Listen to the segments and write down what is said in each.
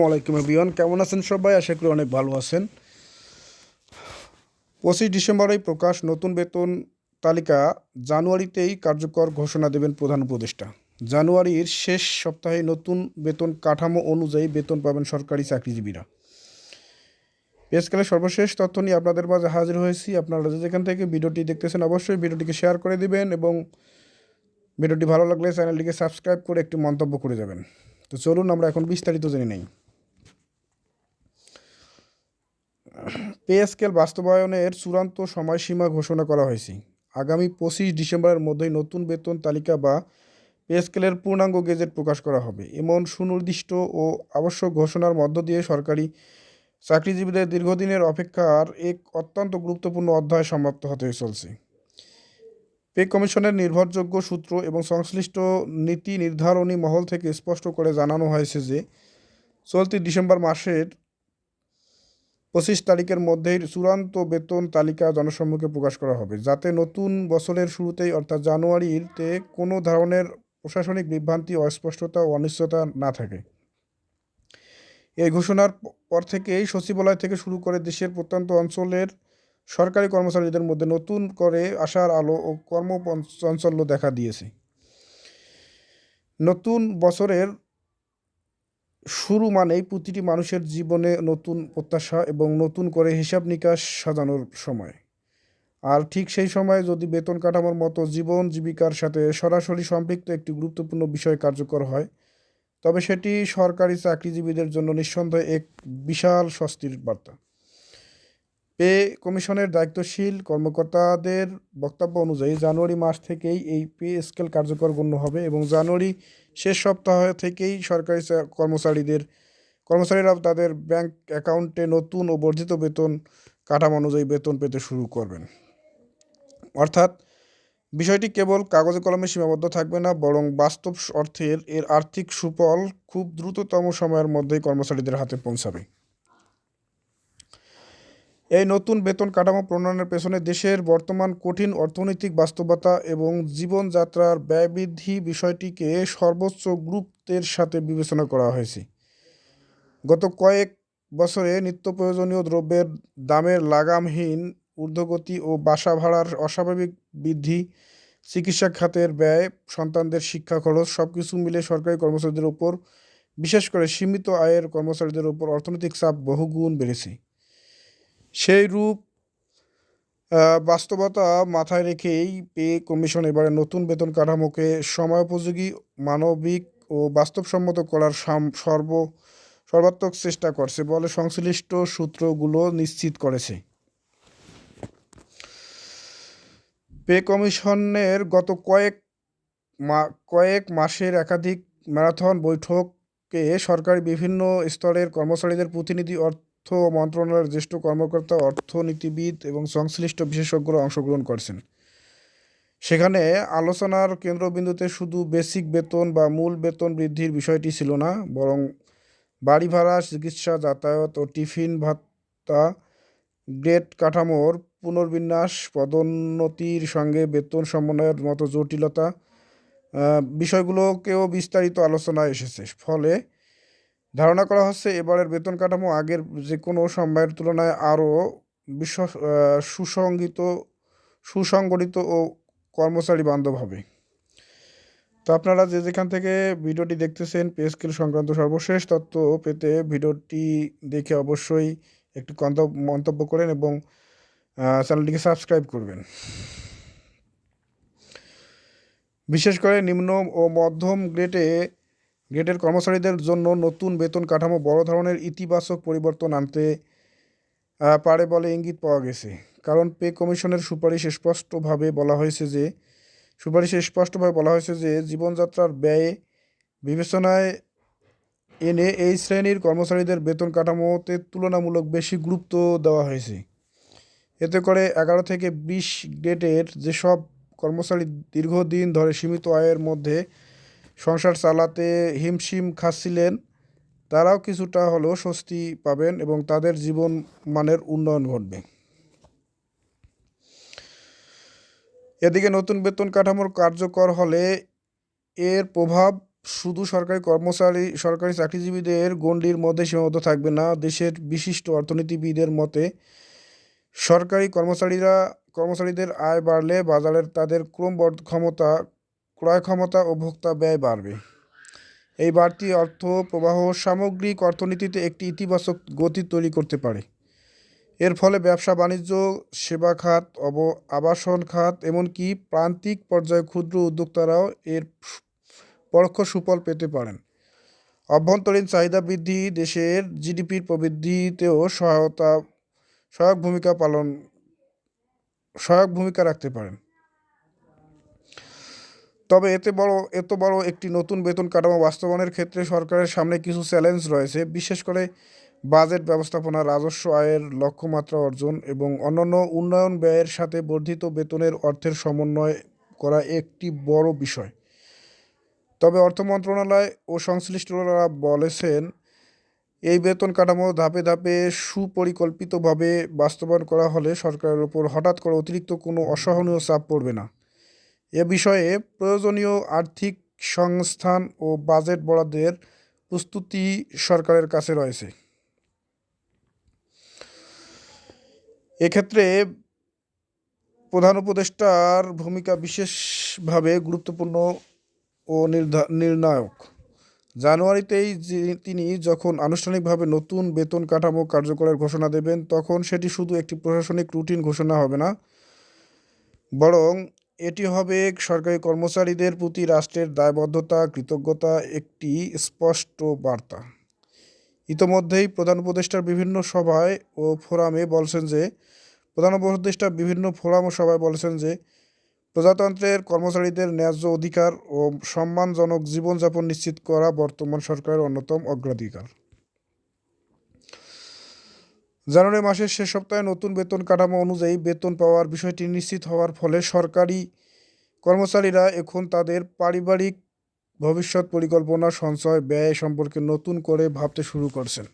ওয়ালাইকুম এভরিওয়ান। কেমন আছেন সবাই? আশা করি অনেক ভালো আছেন। পঁচিশ ডিসেম্বরেই প্রকাশ নতুন বেতন তালিকা। জানুয়ারিতেই কার্যকর ঘোষণা দেবেন প্রধান উপদেষ্টা। জানুয়ারির শেষ সপ্তাহে নতুন বেতন কাঠামো অনুযায়ী বেতন পাবেন সরকারি চাকরিজীবীরা। পেজকালের সর্বশেষ তথ্য নিয়ে আপনাদের মাঝে হাজির হয়েছি। আপনারা যেখান থেকে ভিডিওটি দেখতেছেন, অবশ্যই ভিডিওটিকে শেয়ার করে দিবেন এবং ভিডিওটি ভালো লাগলে চ্যানেলটিকে সাবস্ক্রাইব করে একটি মন্তব্য করে যাবেন। তো চলুন, আমরা এখন বিস্তারিত জেনে নেই। পে স্কেল বাস্তবায়নের চূড়ান্ত সময়সীমা ঘোষণা করা হয়েছে। আগামী পঁচিশ ডিসেম্বরের মধ্যেই নতুন বেতন তালিকা বা পে স্কেলের পূর্ণাঙ্গ গেজেট প্রকাশ করা হবে। এমন সুনির্দিষ্ট ও আবশ্যক ঘোষণার মধ্য দিয়ে সরকারি চাকরিজীবীদের দীর্ঘদিনের অপেক্ষার এক অত্যন্ত গুরুত্বপূর্ণ অধ্যায় সমাপ্ত হতে চলছে। পে কমিশনের নির্ভরযোগ্য সূত্র এবং সংশ্লিষ্ট নীতি নির্ধারণী মহল থেকে স্পষ্ট করে জানানো হয়েছে যে, চলতি ডিসেম্বর মাসের পঁচিশ তারিখের মধ্যেই চূড়ান্ত বেতন তালিকা জনসম্মুখে প্রকাশ করা হবে। যাতে নতুন বছরের শুরুতেই, অর্থাৎ জানুয়ারিতে, কোনো ধরনের প্রশাসনিক বিভ্রান্তি, অস্পষ্টতা ও অনিশ্চয়তা না থাকে। এই ঘোষণার পর থেকেই সচিবালয় থেকে শুরু করে দেশের প্রত্যন্ত অঞ্চলের সরকারি কর্মচারীদের মধ্যে নতুন করে আশার আলো ও কর্মচাঞ্চল্য দেখা দিয়েছে। নতুন বছরের শুরু মানেই প্রতিটি মানুষের জীবনে নতুন প্রত্যাশা এবং নতুন করে হিসাব নিকাশ সাজানোর সময়। আর ঠিক সেই সময় যদি বেতন কাঠামোর মতো জীবন জীবিকার সাথে সরাসরি সম্পৃক্ত একটি গুরুত্বপূর্ণ বিষয় কার্যকর হয়, তবে সেটি সরকারি চাকরিজীবীদের জন্য নিঃসন্দেহে এক বিশাল স্বস্তির বার্তা। পে কমিশনের দায়িত্বশীল কর্মকর্তাদের বক্তব্য অনুযায়ী জানুয়ারি মাস থেকেই এই পে স্কেল কার্যকর গণ্য হবে এবং জানুয়ারি শেষ সপ্তাহ থেকেই সরকারি কর্মচারীদের কর্মচারীরা তাদের ব্যাংক অ্যাকাউন্টে নতুন ও বর্ধিত বেতন কাঠামো অনুযায়ী বেতন পেতে শুরু করবেন। অর্থাৎ বিষয়টি কেবল কাগজে কলমে সীমাবদ্ধ থাকবে না, বরং বাস্তব অর্থের এর আর্থিক সুফল খুব দ্রুততম সময়ের মধ্যেই কর্মচারীদের হাতে পৌঁছাবে। এই নতুন বেতন কাঠামো প্রণয়নের পেছনে দেশের বর্তমান কঠিন অর্থনৈতিক বাস্তবতা এবং জীবনযাত্রার ব্যয় বৃদ্ধি বিষয়টিকে সর্বোচ্চ গুরুত্বের সাথে বিবেচনা করা হয়েছে। গত কয়েক বছরে নিত্য প্রয়োজনীয় দ্রব্যের দামের লাগামহীন ঊর্ধ্বগতি ও বাসা ভাড়ার অস্বাভাবিক বৃদ্ধি, চিকিৎসা খাতের ব্যয়, সন্তানদের শিক্ষা খরচ সব কিছু মিলে সরকারি কর্মচারীদের উপর বিশেষ করে সীমিত আয়ের কর্মচারীদের উপর অর্থনৈতিক চাপ বহুগুণ বেড়েছে। সেই রূপ বাস্তবতা মাথায় রেখেই পে কমিশন এবারে নতুন বেতন কাঠামোকে সময়োপযোগী, মানবিক ও বাস্তবসম্মত করার সর্ব, সর্বাত্মক চেষ্টা করছে বলে সংশ্লিষ্ট সূত্রগুলো নিশ্চিত করেছে। পে কমিশনের গত কয়েক মা, কয়েক মাসের একাধিক ম্যারাথন বৈঠকে সরকারি বিভিন্ন স্তরের কর্মচারীদের প্রতিনিধি অর্থ মন্ত্রণালয়ের জ্যেষ্ঠ কর্মকর্তা, অর্থনীতিবিদ এবং সংশ্লিষ্ট বিশেষজ্ঞরা অংশগ্রহণ করছেন। সেখানে আলোচনার কেন্দ্রবিন্দুতে শুধু বেসিক বেতন বা মূল বেতন বৃদ্ধির বিষয়টি ছিল না, বরং বাড়ি ভাড়া, চিকিৎসা, যাতায়াত ও টিফিন ভাতা, গ্রেড কাঠামোর পুনর্বিন্যাস, পদোন্নতির সঙ্গে বেতন সমন্বয়ের মতো জটিলতা বিষয়গুলোকেও বিস্তারিত আলোচনায় এসেছে। ফলে ধারণা করা হচ্ছে এবারের বেতন কাঠামো আগের যে কোনো সময়ের তুলনায় আরও বিশ্ব সুসংগীত, সুসংগঠিত ও কর্মচারী বান্ধব হবে। তো আপনারা যে যেখান থেকে ভিডিওটি দেখতেছেন পে স্কেল সংক্রান্ত সর্বশেষ তথ্য পেতে ভিডিওটি দেখে অবশ্যই একটি মন্তব্য করেন এবং চ্যানেলটিকে সাবস্ক্রাইব করবেন। বিশেষ করে নিম্ন ও মধ্যম গ্রেডে গ্রেডের কর্মচারীদের জন্য নতুন বেতন কাঠামো বড় ধরনের ইতিবাচক পরিবর্তন আনতে পারে বলে ইঙ্গিত পাওয়া গেছে। কারণ পে কমিশনের সুপারিশ স্পষ্টভাবে বলা হয়েছে যে, সুপারিশে স্পষ্টভাবে বলা হয়েছে যে, জীবনযাত্রার ব্যয়ে বিবেচনায় এনে এই শ্রেণির কর্মচারীদের বেতন কাঠামোতে তুলনামূলক বেশি গুরুত্ব দেওয়া হয়েছে। এতে করে এগারো থেকে বিশ গ্রেডের যেসব কর্মচারী দীর্ঘদিন ধরে সীমিত আয়ের মধ্যে সংসার চালাতে হিমশিম খাচ্ছিলেন, তারাও কিছুটা হলেও স্বস্তি পাবেন এবং তাদের জীবন মানের উন্নয়ন ঘটবে। এদিকে নতুন বেতন কাঠামোর কার্যকর হলে এর প্রভাব শুধু সরকারি কর্মচারী, সরকারি চাকরিজীবীদের গণ্ডির মধ্যে সীমাবদ্ধ থাকবে না। দেশের বিশিষ্ট অর্থনীতিবিদের মতে, সরকারি কর্মচারীরা, কর্মচারীদের আয় বাড়লে বাজারের তাদের ক্রমবর্ধ ক্ষমতা ক্রয় ক্ষমতা ও ভোক্তা ব্যয় বাড়বে। এই বাড়তি অর্থ, প্রবাহ সামগ্রিক অর্থনীতিতে একটি ইতিবাচক গতি তৈরি করতে পারে। এর ফলে ব্যবসা, বাণিজ্য, সেবা খাত, অব, আবাসন খাত, এমনকি প্রান্তিক পর্যায়ে ক্ষুদ্র উদ্যোক্তারাও এর পরোক্ষ সুফল পেতে পারেন। অভ্যন্তরীণ চাহিদা বৃদ্ধি, দেশের জিডিপির প্রবৃদ্ধিতেও সহায়তা, সহায়ক ভূমিকা পালন, সহায়ক ভূমিকা রাখতে পারেন। তবে এতে বড়, এত বড় একটি নতুন বেতন কাঠামো বাস্তবায়নের ক্ষেত্রে সরকারের সামনে কিছু চ্যালেঞ্জ রয়েছে। বিশেষ করে বাজেট ব্যবস্থাপনা, রাজস্ব আয়ের লক্ষ্যমাত্রা অর্জন এবং অন্যান্য উন্নয়ন ব্যয়ের সাথে বর্ধিত বেতনের অর্থের সমন্বয় করা একটি বড় বিষয়। তবে অর্থ মন্ত্রণালয় ও সংশ্লিষ্টরা বলেছেন, এই বেতন কাঠামো ধাপে ধাপে সুপরিকল্পিতভাবে বাস্তবায়ন করা হলে সরকারের ওপর হঠাৎ করে অতিরিক্ত কোনো অসহনীয় চাপ পড়বে না। এ বিষয়ে প্রয়োজনীয় আর্থিক সংস্থান ও বাজেট বরাদ্দের প্রস্তুতি সরকারের কাছে রয়েছে। এক্ষেত্রে প্রধান উপদেষ্টার ভূমিকা বিশেষভাবে গুরুত্বপূর্ণ ও নির্ণায়ক। জানুয়ারিতেই তিনি যখন আনুষ্ঠানিকভাবে নতুন বেতন কাঠামো কার্যকরের ঘোষণা দেবেন, তখন সেটি শুধু একটি প্রশাসনিক রুটিন ঘোষণা হবে না, বরং এটি হবে সরকারি কর্মচারীদের প্রতি রাষ্ট্রের দায়বদ্ধতা, কৃতজ্ঞতা একটি স্পষ্ট বার্তা। ইতোমধ্যেই প্রধান উপদেষ্টার বিভিন্ন সভায় ও ফোরামে বলছেন যে, প্রধান উপদেষ্টা বিভিন্ন ফোরাম ও সভায় বলেছেন যে, প্রজাতন্ত্রের কর্মচারীদের ন্যায্য অধিকার ও সম্মানজনক জীবনযাপন নিশ্চিত করা বর্তমান সরকারের অন্যতম অগ্রাধিকার। জানুয়ারি মাসের শেষ সপ্তাহে নতুন বেতন কাঠামো অনুযায়ী বেতন পাওয়ার বিষয়টি নিশ্চিত হওয়ার ফলে সরকারি কর্মচারীরা এখন তাদের পারিবারিক ভবিষ্যৎ পরিকল্পনা, সঞ্চয়, ব্যয় সম্পর্কে নতুন করে ভাবতে শুরু করছেন।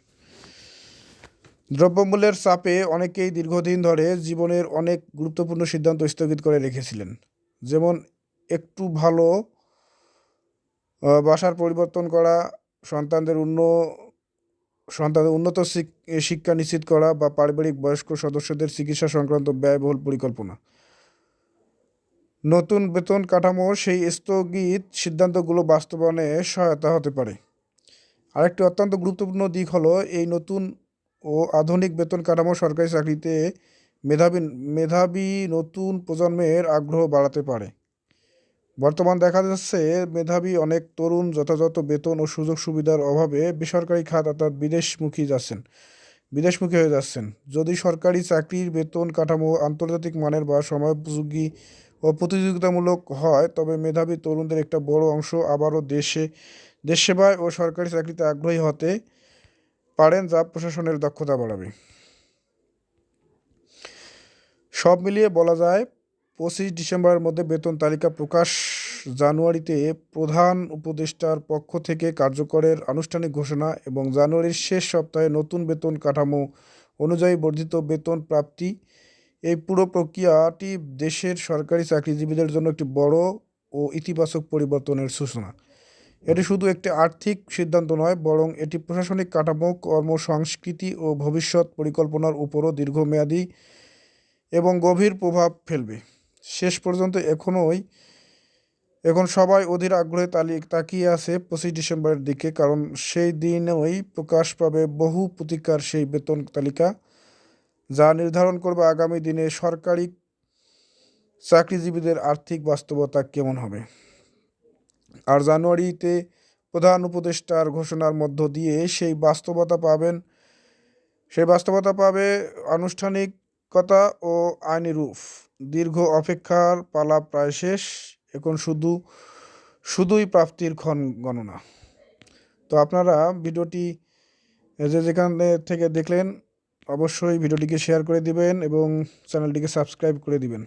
দ্রব্যমূল্যের চাপে অনেকেই দীর্ঘদিন ধরে জীবনের অনেক গুরুত্বপূর্ণ সিদ্ধান্ত স্থগিত করে রেখেছিলেন। যেমন, একটু ভালো বাসার পরিবর্তন করা, সন্তানদের উন্ন সন্তানদের উন্নত শিক- শিক্ষা নিশ্চিত করা বা পারিবারিক বয়স্ক সদস্যদের চিকিৎসা সংক্রান্ত ব্যয়বহুল পরিকল্পনা। নতুন বেতন কাঠামো সেই স্থগিত সিদ্ধান্তগুলো বাস্তবায়নে সহায়তা হতে পারে। আরেকটি অত্যন্ত গুরুত্বপূর্ণ দিক হলো এই নতুন ও আধুনিক বেতন কাঠামো সরকারি চাকরিতে মেধাবী মেধাবী নতুন প্রজন্মের আগ্রহ বাড়াতে পারে। বর্তমান দেখা যাচ্ছে মেধাবী অনেক তরুণ যথাযথ বেতন ও সুযোগ সুবিধার অভাবে বেসরকারি খাত অর্থাৎ বিদেশমুখী যাচ্ছেন, বিদেশমুখী হয়ে যাচ্ছেন। যদি সরকারি চাকরির বেতন কাঠামো আন্তর্জাতিক মানের বা সময়োপযোগী ও প্রতিযোগিতামূলক হয়, তবে মেধাবী তরুণদের একটা বড় অংশ আবারও দেশে দেশ সেবায় ও সরকারি চাকরিতে আগ্রহী হতে পারেন, যা প্রশাসনের দক্ষতা বাড়াবে। সব মিলিয়ে বলা যায় পঁচিশ ডিসেম্বরের মধ্যে বেতন তালিকা প্রকাশ। জানুয়ারিতে প্রধান উপদেষ্টার পক্ষ থেকে কার্যকরের আনুষ্ঠানিক ঘোষণা এবং জানুয়ারির শেষ সপ্তাহে নতুন বেতন কাঠামো অনুযায়ী বর্ধিত বেতন প্রাপ্তি। এই পুরো প্রক্রিয়াটি দেশের সরকারি চাকরিজীবীদের জন্য একটি বড় ও ইতিবাচক পরিবর্তনের সূচনা। এটি শুধু একটি আর্থিক সিদ্ধান্ত নয়, বরং এটি প্রশাসনিক কাঠামো, কর্মসংস্কৃতি ও ভবিষ্যৎ পরিকল্পনার উপরও দীর্ঘমেয়াদী এবং গভীর প্রভাব ফেলবে। শেষ পর্যন্ত এখনোই, এখন সবাই অধীর আগ্রহে তাকিয়ে আছে পঁচিশ ডিসেম্বরের দিকে, কারণ সেই দিনই প্রকাশ পাবে বহু প্রতিকার সেই বেতন তালিকা, যা নির্ধারণ করবে আগামী দিনে সরকারি চাকরিজীবীদের আর্থিক বাস্তবতা কেমন হবে। আর জানুয়ারিতে প্রধান উপদেষ্টার ঘোষণার মধ্য দিয়ে সেই বাস্তবতা পাবেন, সেই বাস্তবতা পাবে আনুষ্ঠানিকতা ও আইনি রূপ। দীর্ঘ অপেক্ষার পালা প্রায় শেষ, এখন শুধু, শুধুই প্রাপ্তির ক্ষণ গণনা। তো আপনারা ভিডিওটি যে যেখানে থেকে দেখলেন, অবশ্যই ভিডিওটিকে শেয়ার করে দিবেন এবং চ্যানেলটিকে সাবস্ক্রাইব করে দিবেন।